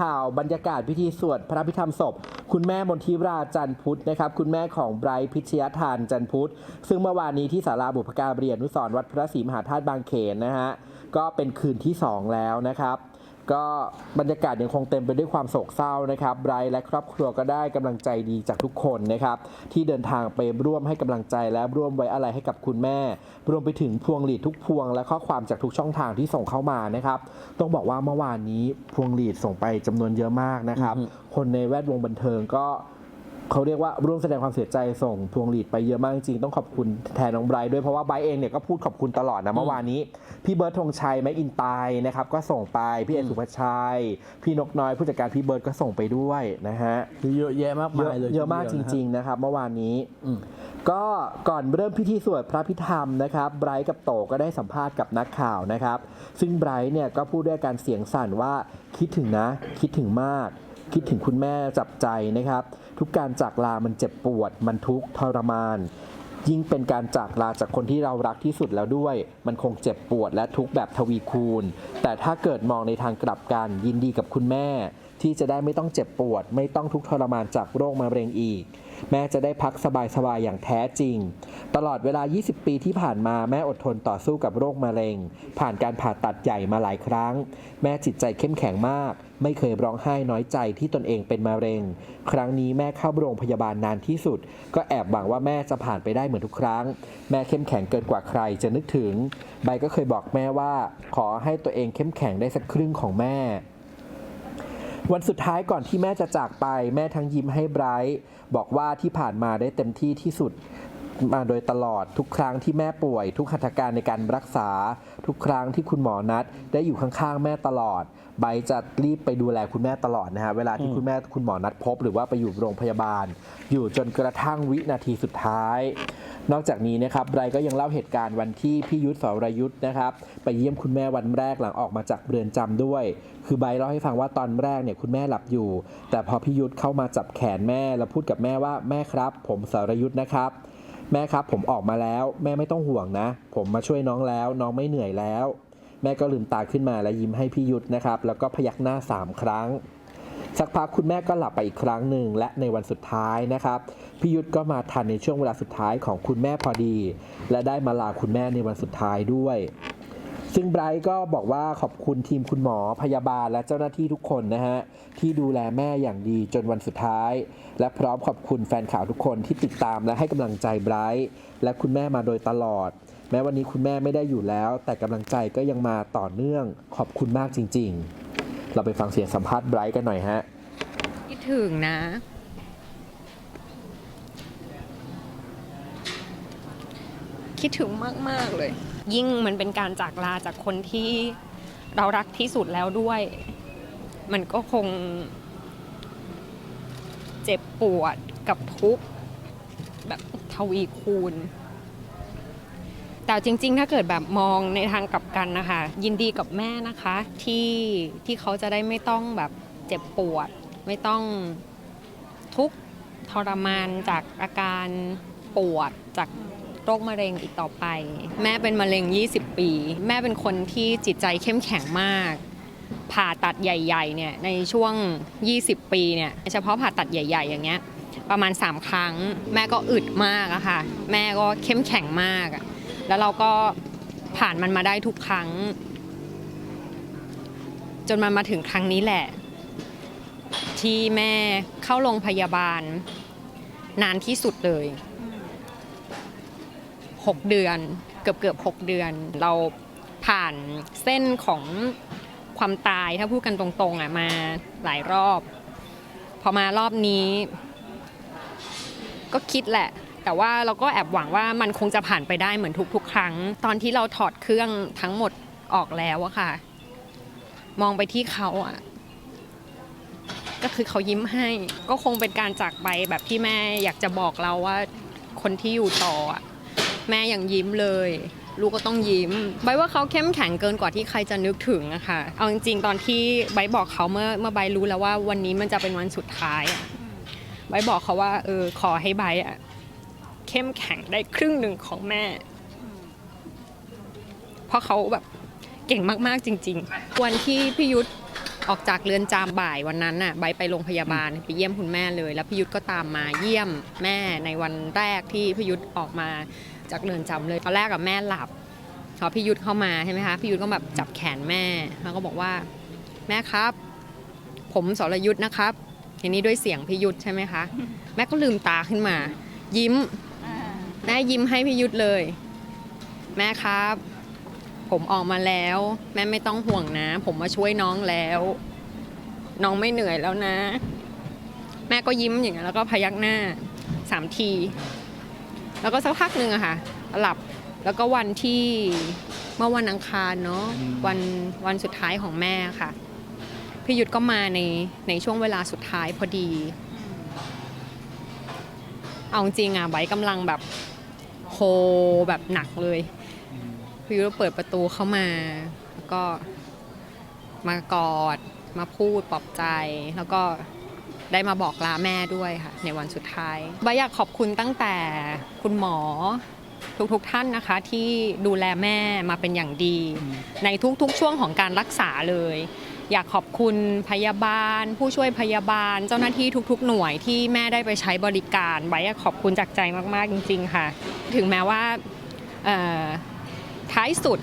ข่าวบรรยากาศพิธีสวดพระพิธรรมศพ คุณแม่มนทิราจันพุทธนะครับ คุณแม่ของไบรท์พิชยทานจันพุทธ ซึ่งเมื่อวานนี้ที่ศาลาบุพการียนนุสรวัดพระศรีมหาธาตุบางเขนนะฮะ ก็เป็นคืนที่ 2 แล้วนะครับ ก็บรรยากาศยังคงเต็มไปด้วยความโศกเศร้านะครับไบรท์และครอบครัวก็ได้กำลังใจดีจากทุกคนนะครับที่เดินทางไปร่วมให้กำลังใจและร่วมไว้อะไรให้กับคุณแม่ รวมไปถึงพวงหลีดทุกพวง และข้อความจากทุกช่องทางที่ส่งเข้ามานะครับต้องบอกว่าเมื่อวานนี้พวงหลีดส่งไปจำนวนเยอะมากนะครับอือฮึคนในแวดวงบันเทิงก็ เขาเรียกว่าร่วมแสดงความเสียใจส่งพวงหลีดไปเยอะมากจริงๆต้องขอบคุณแทนน้องไบรท์ด้วยเพราะว่าไบรท์เองเนี่ยก็พูดขอบคุณตลอดนะเมื่อวานนี้ พี่เบิร์ดธงชัยแม็กอินไตร์นะครับก็ส่งไปพี่เอสุภาชัย พี่นกน้อยผู้จัดการพี่เบิร์ดก็ส่งไปด้วยนะฮะคือเยอะแยะมากเยมาอะยเลยเยอะมากจทีเดียวนะฮะริง ๆ นะครับ เมื่อวานนี้อืมก็ก่อนเริ่มพิธีสวดพระพิธรรมนะครับไบรท์กับโตก็ได้สัมภาษณ์กับนักข่าวนะครับ ซึ่งไบรท์เนี่ยก็พูดด้วยการเสียงสั่นว่าคิดถึงนะ คิดถึงมาก คิดถึงคุณแม่จับใจนะครับ ทุกการจากลามันเจ็บปวด มันทุกข์ทรมาน ยิ่งเป็นการจากลาจากคนที่เรารักที่สุดแล้วด้วย มันคงเจ็บปวดและทุกข์แบบทวีคูณ แต่ถ้าเกิดมองในทางกลับกันยินดีกับคุณแม่ ที่จะได้ไม่ต้องเจ็บปวด ไม่ต้องทุกข์ทรมานจากโรคมะเร็งอีก แม่จะได้พักสบายๆอย่างแท้จริง ตลอดเวลา 20 ปีที่ผ่านมาแม่อดทนต่อสู้กับโรคมะเร็ง ผ่านการผ่าตัดใหญ่มาหลายครั้ง แม่จิตใจเข้มแข็งมาก ไม่เคยร้องไห้น้อยใจที่ตนเองเป็นมะเร็ง ครั้งนี้แม่เข้าโรงพยาบาลนานที่สุด ก็แอบหวังว่าแม่จะผ่านไปได้เหมือนทุกครั้ง แม่เข้มแข็งเกินกว่าใครจะนึกถึง ใบก็เคยบอกแม่ว่า ขอให้ตัวเองเข้มแข็งได้สักครึ่งของแม่ วันสุดท้ายก่อนที่แม่จะจากไป แม่ทั้งยิ้มให้ไบรท์บอกว่าที่ผ่านมาได้เต็มที่ที่สุด มาโดยตลอดทุกครั้งที่แม่ป่วย ทุกหัตถการในการรักษา ทุกครั้งที่คุณหมอนัด ได้อยู่ข้างๆแม่ตลอดไบรท์จะรีบไปดูแลคุณแม่ตลอดนะฮะเวลาที่คุณแม่คุณหมอนัดพบ หรือว่าไปอยู่โรงพยาบาล อยู่จนกระทั่งวินาทีสุดท้าย นอกจากนี้นะครับไบรท์ก็ยังเล่าเหตุการณ์วันที่พี่ยุทธสรยุทธ์นะครับไปเยี่ยมคุณแม่วันแรกหลังออกมาจากเรือนจำด้วย คือไบรท์เล่าให้ฟังว่าตอนแรกเนี่ยคุณแม่หลับอยู่ แต่พอพี่ยุทธเข้ามาจับแขนแม่แล้วพูดกับแม่ว่าแม่ครับ ผมสรยุทธ์นะครับ แม่ครับผมออกมาแล้ว แม่ไม่ต้องห่วงนะ ผมมาช่วยน้องแล้ว น้องไม่เหนื่อยแล้ว แม่ก็ลืมตาขึ้นมาและยิ้มให้พี่ยุทธนะครับ แล้วก็พยักหน้าสามครั้ง สักพักคุณแม่ก็หลับไปอีกครั้งหนึ่งและในวันสุดท้ายนะครับพี่ยุทธก็มาทันในช่วงเวลาสุดท้ายของคุณแม่พอดี และได้มาลาคุณแม่ในวันสุดท้ายด้วย ซึ่งไบรท์ก็บอกว่าขอบคุณทีมคุณหมอพยาบาลและเจ้าหน้าที่ทุกคนนะฮะ ที่ดูแลแม่อย่างดีจนวันสุดท้าย และพร้อมขอบคุณแฟนข่าวทุกคนที่ติดตามและให้กำลังใจไบรท์และคุณแม่มาโดยตลอด แม้วันนี้คุณแม่ไม่ได้อยู่แล้ว แต่กำลังใจก็ยังมาต่อเนื่อง ขอบคุณมากจริง ๆ เราไปฟังเสียงสัมภาษณ์ไบรท์กันหน่อยฮะคิดถึงนะ คิดถึงมาก ๆ เลย ยิ่งมันเป็นการจากลาจากคนที่เรารักที่สุดแล้วด้วย มันก็คง เจ็บปวดกับทุกข์แบบทวีคูณ แต่จริง ๆ ถ้าเกิดแบบมองในทางกลับกันนะคะ ยินดีกับแม่นะคะที่ที่เขาจะได้ไม่ต้องแบบเจ็บปวด ไม่ต้องทุกข์ทรมานจากอาการปวดจาก โรคมะเร็งอีกต่อไป แม่เป็นมะเร็ง 20 ปี แม่เป็นคนที่จิตใจเข้มแข็งมาก ผ่าตัดใหญ่ๆเนี่ยในช่วง 20 ปีเนี่ยเฉพาะผ่าตัดใหญ่ ๆ อย่างเงี้ยประมาณ 3 ครั้ง แม่ก็อึดมากอะค่ะ แม่ก็เข้มแข็งมากอะแล้วเราก็ผ่านมันมาได้ทุกครั้ง จนมันมาถึงครั้งนี้แหละ ที่แม่เข้าโรงพยาบาล นานที่สุดเลย 6 เดือน เกือบเกือบหกเดือน เราผ่านเส้นของความตายถ้าพูดกันตรงๆอะมาหลายรอบ พอมารอบนี้ ก็คิดแหละ แต่ว่าเราก็แอบหวังว่ามันคงจะผ่านไปได้เหมือนทุกๆ ครั้ง ตอนที่เราถอดเครื่องทั้งหมดออกแล้วอะค่ะ มองไปที่เขาอะก็คือเขายิ้มให้ ก็คงเป็นการจากไปแบบที่แม่อยากจะบอกเราว่าคนที่อยู่ต่ออะ แม่อยังยิ้มเลย ลูกก็ต้องยิ้มใบว่าเขาเข้มแข็งเกินกว่าที่ใครจะนึกถึงอะค่ะเอาจริงๆตอนที่ใบบอกเขาเมื่อเมื่อใบรู้แล้วว่าวันนี้มันจะเป็นวันสุดท้ายอะใบบอกเขาว่าเออขอให้ใบอะเข้มแข็งได้ครึ่งหนึ่งของแม่ เพราะเขาแบบเก่งมากๆจริง ๆ วันที่พี่ยุทธออกจากเรือนจำบ่ายวันนั้นน่ะใบไปโรงพยาบาลไปเยี่ยมคุณแม่เลย แล้วพี่ยุทธก็ตามมาเยี่ยมแม่ในวันแรกที่พี่ยุทธออกมา จากเรือนจำเลยตอนแรกกับแม่หลับพอพี่ยุทธเข้ามาใช่ไหมคะพี่ยุทธก็แบบจับแขนแม่แล้วก็บอกว่าแม่ครับ ผมสรยุทธนะครับทีนี้ด้วยเสียงพี่ยุทธใช่ไหมคะแม่ก็ลืมตาขึ้นมา ยิ้มแม่ยิ้มให้พี่ยุทธเลย แม่ครับ ผมออกมาแล้ว แม่ไม่ต้องห่วงนะ ผมมาช่วยน้องแล้ว น้องไม่เหนื่อยแล้วนะ แม่ก็ยิ้มอย่างนั้นแล้วก็พยักหน้าสามที แล้วก็สักพักหนึ่งอะค่ะ หลับแล้วก็วันที่เมื่อวันอังคารเนาะวันวันสุดท้ายของแม่ค่ะพี่ยุทธก็มาในในช่วงเวลาสุดท้ายพอดี เอาจริงอะไบร์ทกำลังแบบโฮแบบหนักเลยพี่ยุทธเปิดประตูเข้ามาแล้วก็มากอดมาพูดปลอบใจแล้วก็ ได้มาบอกลาแม่ด้วยค่ะ ในวันสุดท้ายบอยากขอบคุณตั้งแต่คุณหมอทุกๆทท่านนะคะที่ดูแลแม่มาเป็นอย่างดี ในทุกๆช่วงของการรักษาเลย อยากขอบคุณพยาบาล ผู้ช่วยพยาบาล เจ้าหน้าที่ทุกๆ หน่วยที่แม่ได้ไปใช้บริการไว้อยากขอบคุณจากใจมากๆจริง ๆ ค่ะ ถึงแม้ว่าท้ายสุด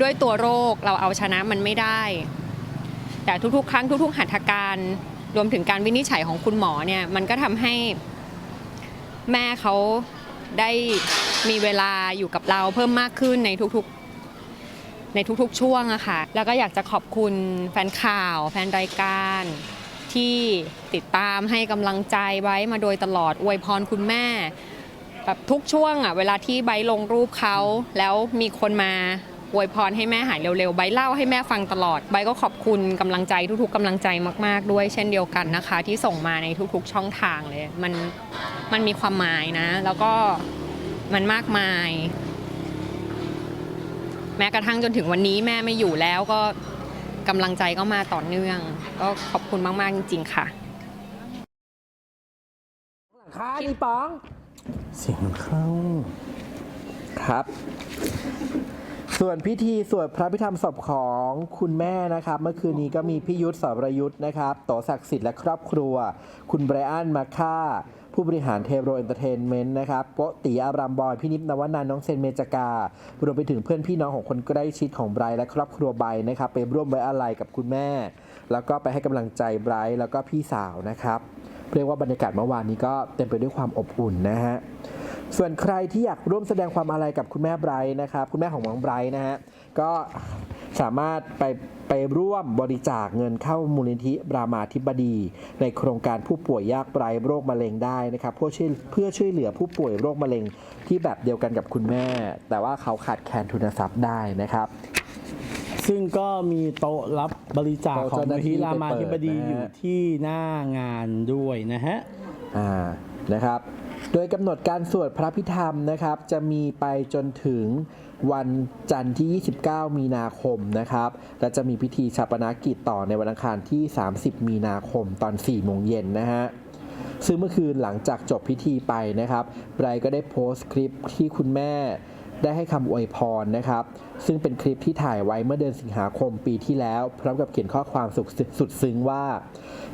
ด้วยตัวโรคเราเอาชนะมันไม่ได้ แต่ทุกๆ ครั้งทุก ๆหัตถการ รวมถึงการวินิจฉัยของคุณหมอเนี่ยมันก็ทำให้แม่เขาได้มีเวลาอยู่กับเราเพิ่มมากขึ้นในทุกๆในทุกๆช่วงอะค่ะ แล้วก็อยากจะขอบคุณแฟนข่าว แฟนรายการ ที่ติดตามให้กำลังใจไว้มาโดยตลอดอวยพรคุณแม่แบบทุกช่วงอะเวลาที่ไบลงรูปเขาแล้วมีคนมา อวยพรให้แม่หายเร็วๆไบร์ทเล่าให้แม่ฟังตลอดไบร์ทก็ขอบคุณกำลังใจทุกๆกำลังใจมาก ๆ ด้วยเช่นเดียวกันนะคะ ที่ส่งมาในทุกๆ ช่องทางเลย มันมันมีความหมายนะ แล้วก็มันมากมาย แม้กระทั่งจนถึงวันนี้แม่ไม่อยู่แล้วก็กำลังใจก็มาต่อเนื่อง ก็ขอบคุณมาก ๆ จริง ๆ ค่ะค่ะดีป๋อง เสียงมันเข้าครับ ส่วนพิธีสวดพระพิธรรมศพของคุณแม่นะครับ เมื่อคืนนี้ก็มีพี่ยุทธสรยุทธ์นะครับโตศักดิ์สิทธิ์และครอบครัว คุณไบรอันมาค่า ผู้บริหารเทโรเอนเตอร์เทนเมนต์นะครับโกติอารามบอยพี่นิพนวนานน้องเซนเมจาการวมไปถึงเพื่อนพี่น้องของคนใกล้ชิดของไบร์และครอบครัวไบร์นะครับไปร่วมไว้อาลัยกับคุณแม่ แล้วก็ไปให้กำลังใจไบร์แล้วก็พี่สาวนะครับเรียกว่าบรรยากาศเมื่อวานนี้ก็เต็มไปด้วยความอบอุ่นนะฮะ ส่วนใครที่อยากร่วมแสดงความอาลัยกับคุณแม่ไบรท์นะครับคุณแม่ของน้องไบรท์นะฮะก็สามารถไปไปร่วมบริจาคเงินเข้ามูลนิธิรามาธิบดี ในโครงการผู้ป่วยยากไร้โรคมะเร็งได้นะครับเพื่อช่วยเพื่อช่วยเหลือผู้ป่วยโรคมะเร็งที่แบบเดียวกันกับคุณแม่ แต่ว่าเขาขาดแคลนทุนทรัพย์ได้นะครับซึ่งก็มีโต๊ะรับบริจาคโต๊ะของเจ้าหมูน้าลที่ที่รามาธิบดีไปเปิดนะฮะอยู่ที่หน้างานด้วยนะฮะ อ่า นะครับ โดยกำหนดการสวดพระพิธรรมนะครับ จะมีไปจนถึงวันจันทร์ที่ 29 มีนาคมนะครับ และจะมีพิธีชาปนกิจต่อในวันอังคารที่ 30 มีนาคมตอน 4 โมงเย็นนะฮะซึ่งเมื่อคืนหลังจากจบพิธีไปนะครับไบร์ก็ได้โพสต์คลิปที่คุณแม่ ได้ให้คำอวยพรนะครับ ซึ่งเป็นคลิปที่ถ่ายไว้เมื่อเดือนสิงหาคมปีที่แล้ว พร้อมกับเขียนข้อความสุดสุดซึ้งว่า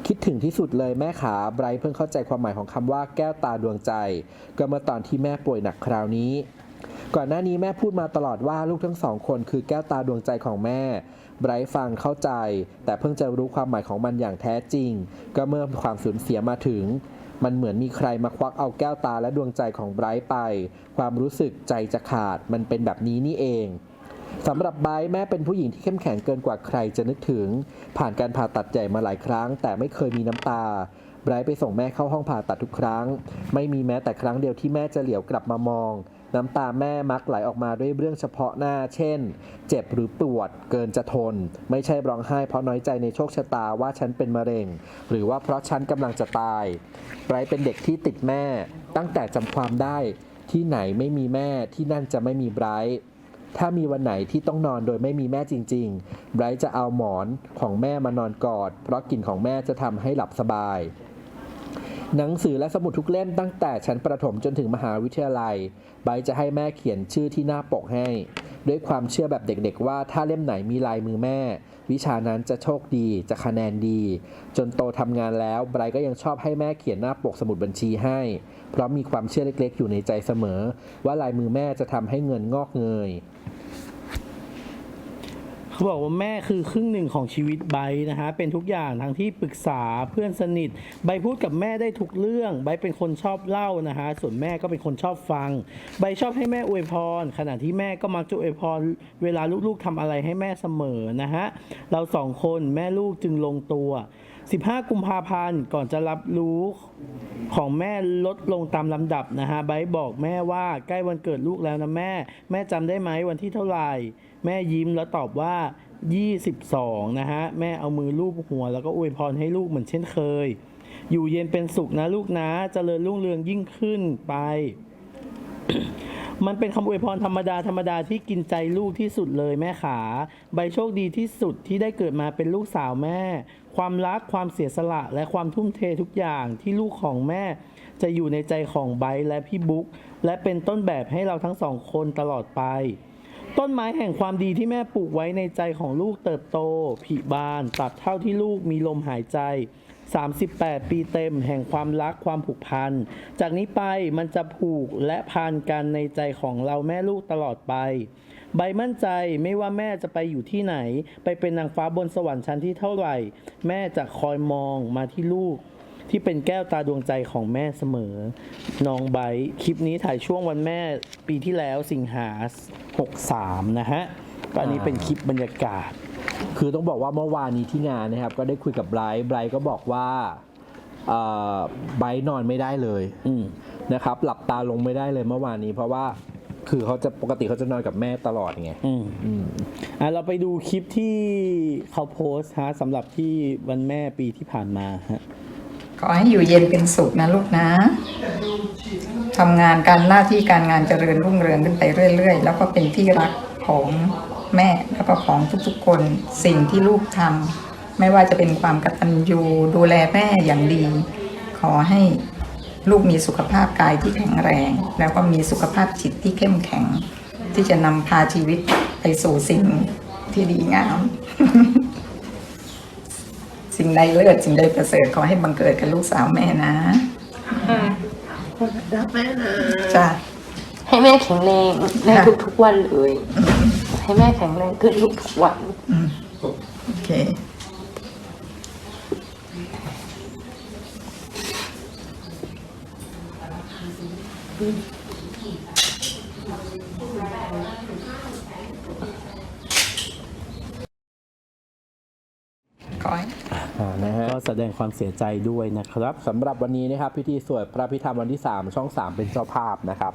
คิดถึงที่สุดเลยแม่ขาไบรท์เพิ่งเข้าใจความหมายของคำว่าแก้วตาดวงใจ ก็เมื่อตอนที่แม่ป่วยหนักคราวนี้ ก่อนหน้านี้แม่พูดมาตลอดว่าลูกทั้งสองคนคือแก้วตาดวงใจของแม่ไบรท์ฟังเข้าใจ แต่เพิ่งจะรู้ความหมายของมันอย่างแท้จริง ก็เมื่อความสูญเสียมาถึง มันเหมือนมีใครมาควักเอาแก้วตาและดวงใจของไบรท์ไป ความรู้สึกใจจะขาดมันเป็นแบบนี้นี่เองสำหรับไบรท์แม่เป็นผู้หญิงที่เข้มแข็งเกินกว่าใครจะนึกถึง ผ่านการผ่าตัดใหญ่มาหลายครั้ง แต่ไม่เคยมีน้ำตาไบรท์ไปส่งแม่เข้าห้องผ่าตัดทุกครั้ง ไม่มีแม้แต่ครั้งเดียวที่แม่จะเหลียวกลับมามอง น้ำตาแม่มักไหลออกมาด้วยเรื่องเฉพาะหน้า เช่น เจ็บหรือปวดเกินจะทน ไม่ใช่ร้องไห้เพราะน้อยใจในโชคชะตาว่าฉันเป็นมะเร็ง หรือว่าเพราะฉันกำลังจะตายไบรท์เป็นเด็กที่ติดแม่ ตั้งแต่จำความได้ที่ไหนไม่มีแม่ที่นั่นจะไม่มีไบรท์ถ้ามีวันไหนที่ต้องนอนโดยไม่มีแม่จริงๆ ไบรท์จะเอาหมอนของแม่มานอนกอด เพราะกลิ่นของแม่จะทำให้หลับสบาย หนังสือและสมุดทุกเล่มตั้งแต่ชั้นประถมจนถึงมหาวิทยาลัยไบร์จะให้แม่เขียนชื่อที่หน้าปกให้ ด้วยความเชื่อแบบเด็กๆว่าถ้าเล่มไหนมีลายมือแม่ วิชานั้นจะโชคดีจะคะแนนดี จนโตทำงานแล้วไบร์ก็ยังชอบให้แม่เขียนหน้าปกสมุดบัญชีให้ เพราะมีความเชื่อเล็กๆ อยู่ในใจเสมอ ว่าลายมือแม่จะทำให้เงินงอกเงย เขาบอกว่าแม่คือครึ่งหนึ่งของชีวิตไบนะฮะเป็นทุกอย่างทั้งที่ปรึกษาเพื่อนสนิทใบพูดกับแม่ได้ทุกเรื่องใบเป็นคนชอบเล่านะฮะส่วนแม่ก็เป็นคนชอบฟังใบชอบให้แม่อวยพร ขณะที่แม่ก็มักจะอวยพร เวลาลูกๆทำอะไรให้แม่เสมอนะฮะเราสองคนแม่ลูกจึงลงตัว 15 กุมภาพันธ์ก่อนจะรับรู้ของแม่ลดลงตามลำดับนะฮะไบร์บอกแม่ว่าใกล้วันเกิดลูกแล้วนะแม่ แม่จำได้ไหมวันที่เท่าไหร่ แม่ยิ้มแล้วตอบว่า 22 นะฮะ แม่เอามือลูบหัว แล้วก็อวยพรให้ลูกเหมือนเช่นเคย อยู่เย็นเป็นสุขนะลูกนะเจริญรุ่งเรืองยิ่งขึ้นไป มันเป็นคำอวยพรธรรมดาธรรมดาที่กินใจลูกที่สุดเลยแม่ขา ใบโชคดีที่สุดที่ได้เกิดมาเป็นลูกสาวแม่ ความรักความเสียสละและความทุ่มเททุกอย่างที่ลูกของแม่ จะอยู่ในใจของไบและพี่บุ๊กและเป็นต้นแบบให้เราทั้งสองคนตลอดไป ต้นไม้แห่งความดีที่แม่ปลูกไว้ในใจของลูกเติบโตผลิบานตัดเท่าที่ลูกมีลมหายใจ 38 ปีเต็มแห่งความรักความผูกพัน จากนี้ไปมันจะผูกและพันกันในใจของเราแม่ลูกตลอดไป ใบมั่นใจไม่ว่าแม่จะไปอยู่ที่ไหน ไปเป็นนางฟ้าบนสวรรค์ชั้นที่เท่าไหร่ แม่จะคอยมองมาที่ลูก ที่เป็นแก้วตาดวงใจของแม่เสมอ น้องไบร์ทคลิปนี้ถ่ายช่วงวันแม่ปีที่แล้วสิงหา63 นะฮะก็อันนี้เป็นคลิปบรรยากาศ คือต้องบอกว่าเมื่อวานนี้ที่งานนะครับ ก็ได้คุยกับไบรท์ไบรท์ก็บอกว่าเอ่อไบรท์นอนไม่ได้เลยอืมนะครับ หลับตาลงไม่ได้เลยเมื่อวานนี้เพราะว่า คือเขาจะปกติเขาจะนอนกับแม่ตลอดไงอืมอืมอะเราไปดูคลิปที่เขาโพสต์ฮะสำหรับที่วันแม่ปีที่ผ่านมาฮะ ขอให้อยู่เย็นเป็นสุขนะลูกนะ ทำงานการหน้าที่การงานเจริญรุ่งเรืองขึ้นไปเรื่อยๆ แล้วก็เป็นที่รักของแม่แล้วก็ของทุกๆคน สิ่งที่ลูกทำไม่ว่าจะเป็นความกตัญญูดูแลแม่อย่างดี ขอให้ ลูกมีสุขภาพกายที่แข็งแรง แล้วก็มีสุขภาพจิตที่เข้มแข็ง ที่จะนำพาชีวิตไปสู่สิ่งที่ดีงาม สิ่งใดเลิศสิ่งใดประเสริฐขอให้บังเกิดกับลูกสาวแม่นะรักแม่นะจ้ะให้แม่แข็งแรงในทุกๆวันเลย ให้แม่แข็งแรงขึ้นทุกๆวัน โอเค ขอให้ อ่านะฮะ ก็แส ดงความเสียใจด้วยนะครับสำหรับวันนี้นะครับพิธีสวดพระพิธรรมวันที่ 3 ช่อง 3 เป็นเจ้าภาพนะครับ